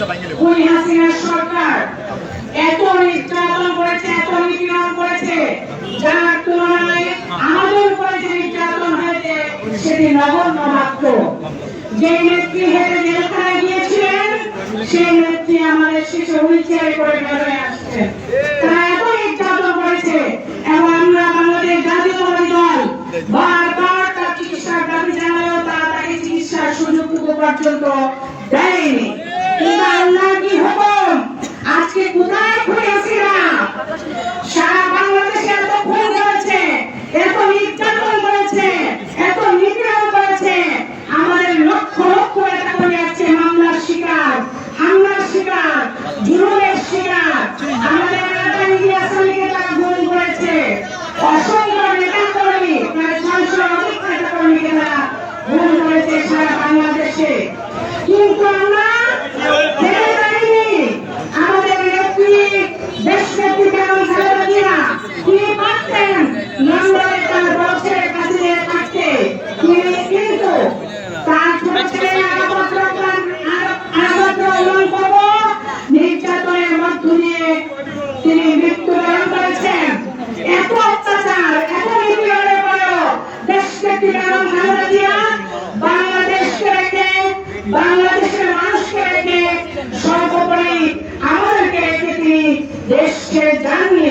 খুনি হাসিনার সরকার। এত নির্যাতন করেছে, এত নিপীড়ন করেছে। যার তুলনায় আমাদের উপরে যে নির্যাতন হয়েছে, সেটি নগণ্য মাত্র যে নেত্রী হেঁটে জেলখানায় গিয়েছিলেন, সেই নেত্রী আমাদের শিশু হুইল করে বেরোয় আসছেন। তারা এত নির্যাতন করেছে, এবং আমরা বাংলাদেশ জাতীয়তাবাদী দল বারবার তার চিকিৎসার দাবি জানালেও তারা তাকে চিকিৎসার সুযোগটুকু পর্যন্ত দেয়নি কিন্তু আল্লাহ কি হুকুম আজকে কোথায় খুলে আসিরা সারা বাংলাদেশে এত খুন করেছে এত নির্যাতন করেছে এত নিপীড়ন করেছে আমাদের লক্ষ লক্ষ টাকা করে যাচ্ছে মামলার শিকার হামলার শিকার জুলুমের শিকার আমাদের এলাকায় ইলিয়াস আলীকে তারা গুম করেছে অসংখ্য নেতা কর্মী প্রায় ছয়শো অধিক নেতা কর্মীকে তারা গুম করেছে সারা বাংলাদেশে কিন্তু আমরা ছেড়ে যাইনি আমাদের নেত্রী দেশ নেত্রী বেগম খালেদা জিয়া তিনি পারতেন লন্ডনে তার বছরের কাছে থাকতে তিনি কিন্তু তার ছোট ছেলে আগামত রহমান আগামত রহমান করব নির্যাতনের মধ্য দিয়ে তিনি মৃত্যুবরণ করেছেন এত অত্যাচার এত নিপীড়নের পরেও দেশ নেত্রী বেগম খালেদা জিয়া বাংলাদেশকে রেখে বাংলাদেশের মানুষকে রেখে সর্বোপরি আমাদেরকে রেখে তিনি দেশকে জাননি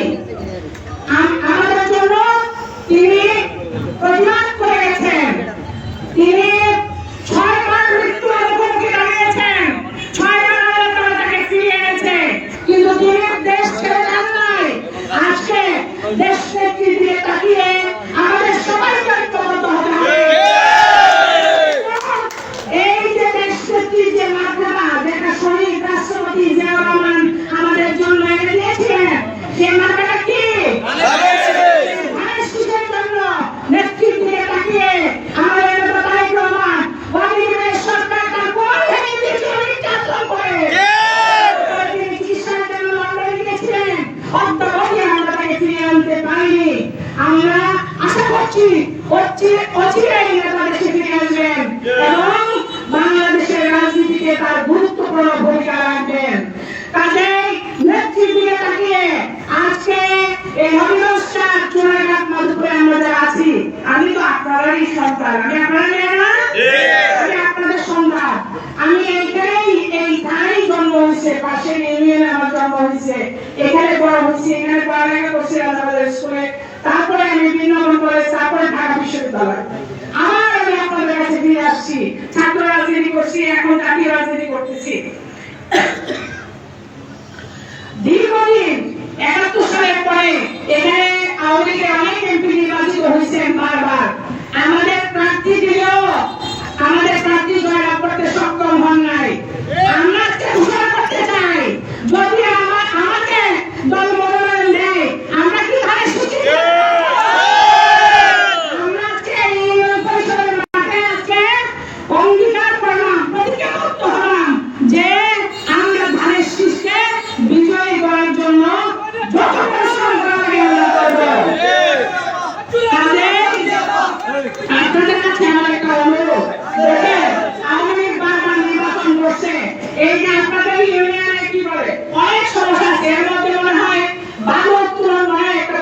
আমরা আশা করছি অচিরেই নেতা ফিরে আসবেন এবং বাংলাদেশের রাজনীতিতে তার গুরুত্বপূর্ণ ভূমিকা রাখবেন। কাজেই নেত্রীর দিকে তাকিয়ে আজকে এই হবিগঞ্জ চার চুনাঘাট মধুপুরে আমরা যারা আছি আমি তো আপনারই সন্তান। আমি আপনার মেয়ে না? আমি আপনাদের সন্তান। আমি এইখানেই এই ধারেই জন্ম হয়েছে পাশের ইউনিয়নে আমার জন্ম হয়েছে। এখানে বড় হয়েছে এখানে পড়ালেখা করছি রাজাবাজার স্কুলে আবার আমি আপনাদের কাছে ফিরে আসছি। ছাত্র রাজনীতি করছি এখন জাতীয় রাজনীতি করতেছি দীর্ঘদিন একাত্তর সালের পরে এখানে আওয়ামী লীগের অনেক এমপি নির্বাচিত হয়েছেন বারবার আমাদের প্রার্থী দিলেও আমাদের প্রার্থী জয়লাভ করতে সক্ষম হন নাই আমরা আজকে ঘোষণা করতে চাই যদি আমার আমাকে দল মনোনয়ন দেয় আমরা কি ধারে সুচিত আমরা আজকে এই ইউনিয়ন পরিষদের মাঠে আজকে অঙ্গীকার করলাম প্রতিজ্ঞাবদ্ধ হলাম যে আমরা ধানের শীষকে বিজয়ী করার জন্য যত পরিশ্রম করা লাগে আমরা করব কাজেই আপনাদের কাছে আমার একটা অনুরোধ দেখেন আওয়ামী লীগ বারবার নির্বাচন করছে এই যে আপনাদের ইউনিয়নে কি বলে অনেক সমস্যা আছে এর মধ্যে মনে হয় বালু উত্তোলন মনে হয় একটা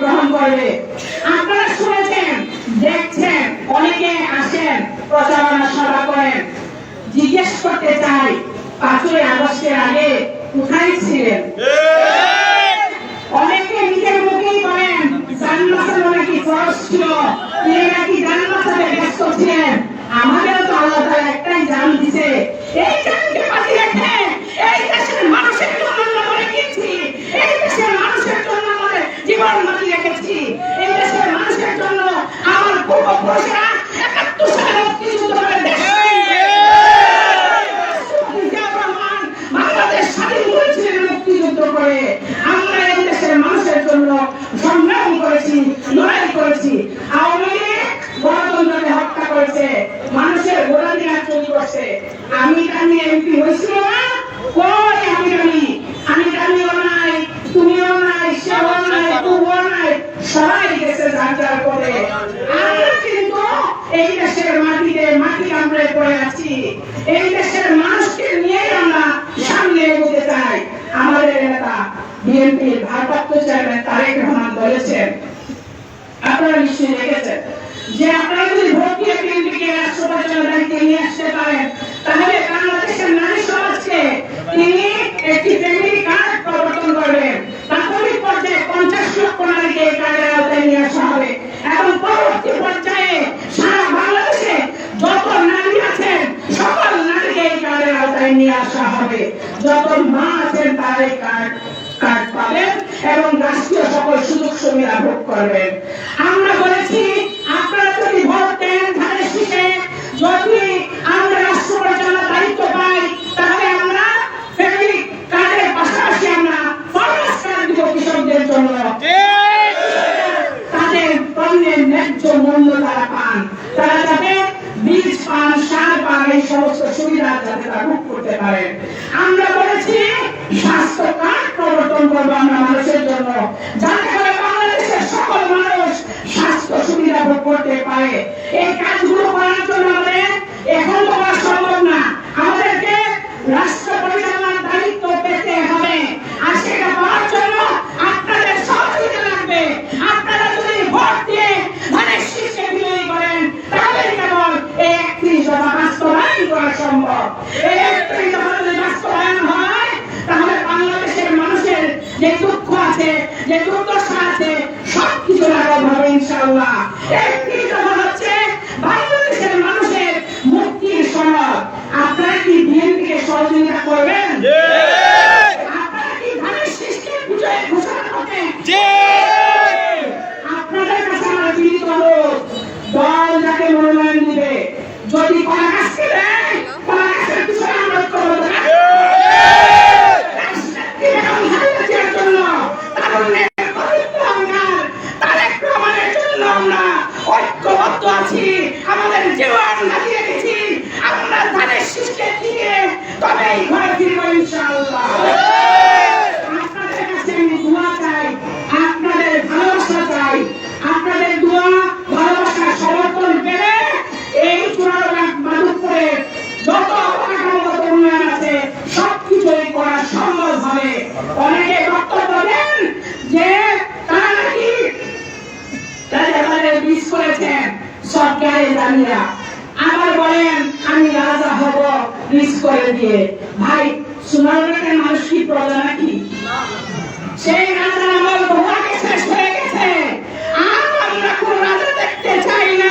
গ্রহণ করবে। আপনারা শুনেছেন, দেখছেন, অনেকে আসেন, প্রচারণা সভা করেন। জিজ্ঞেস করতে চাই, পাঁচই আগস্টের আগে কোথায় ছিলেন? ভোট করবেন। আমরা বলেছি, আপনারা যদি ভোট দেন তাহলে শিখে যদি আমরা রাষ্ট্র পরিচালনার দায়িত্ব পাই, তাহলে আমরা ফ্যামিলি কার্ডের পাশাপাশি আমরা ফরমাস কার্ড দিব কৃষকদের জন্য। তাদের পণ্যের ন্যায্য মূল্য তারা পান। তারা যাতে বীজ পান, সার পান, এই সমস্ত সুবিধা যাতে তারা ভোগ করতে আমরা বলেছি, স্বাস্থ্য কার্ড প্রবর্তন করব আমরা মানুষের জন্য। যারা উপভোগ করতে পারে। এই কাজগুলো করার জন্য আমাদের এখন করা সম্ভব না। আমাদেরকে রাষ্ট্র করবেন? আপনারা কি আমাদের জীবন নাকি তবেই ঘরে ফিরবো ইনশাআল্লাহ। আপনাদের কাছে আমি দোয়া চাই, আপনাদের ভালোবাসা চাই, আপনাদের দোয়া, ভালোবাসা সমর্থন পেলে এই পুরানো মাধবপুরে যত অবকাঠামোগত উন্নয়ন আছে সব কিছুই করা সম্ভব হবে। অনেকে বক্তব্য দেন যে তারা নাকি তাদের বিষ করেছেন। সরকারি দামিরা আবার বলেন, আমি রাজা হব মিস করে দিয়ে। ভাই সুন্দরবনের মানুষ কি প্রজা নাকি সেই রাজা আমার ধোয়া গেছে গেছে। আর আমরা কোন রাজা দেখতে চাই না।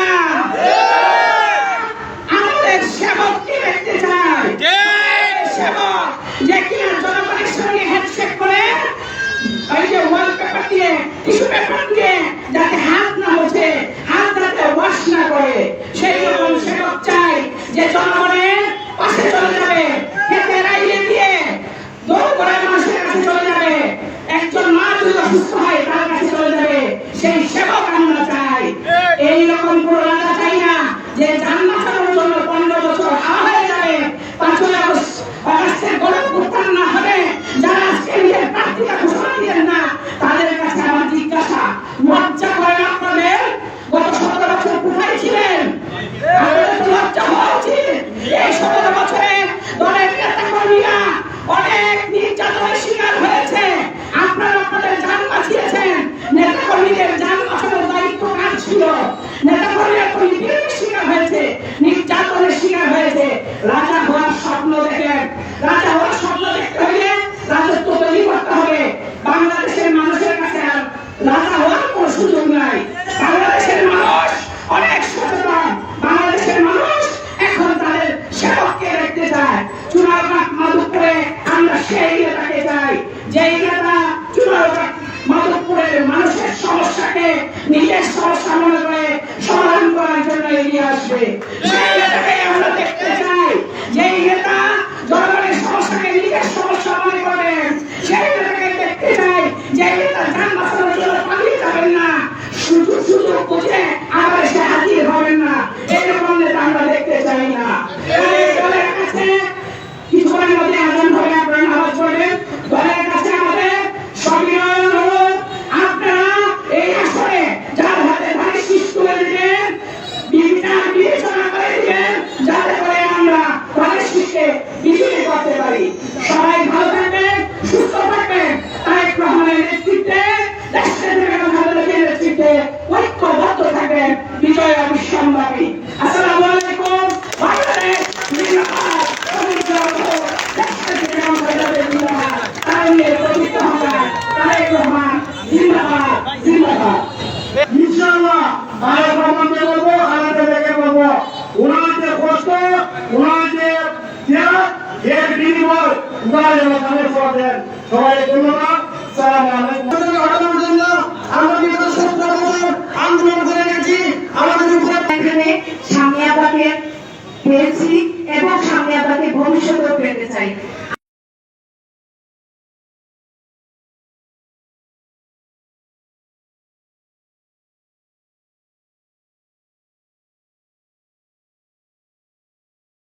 অসুস্থ হয়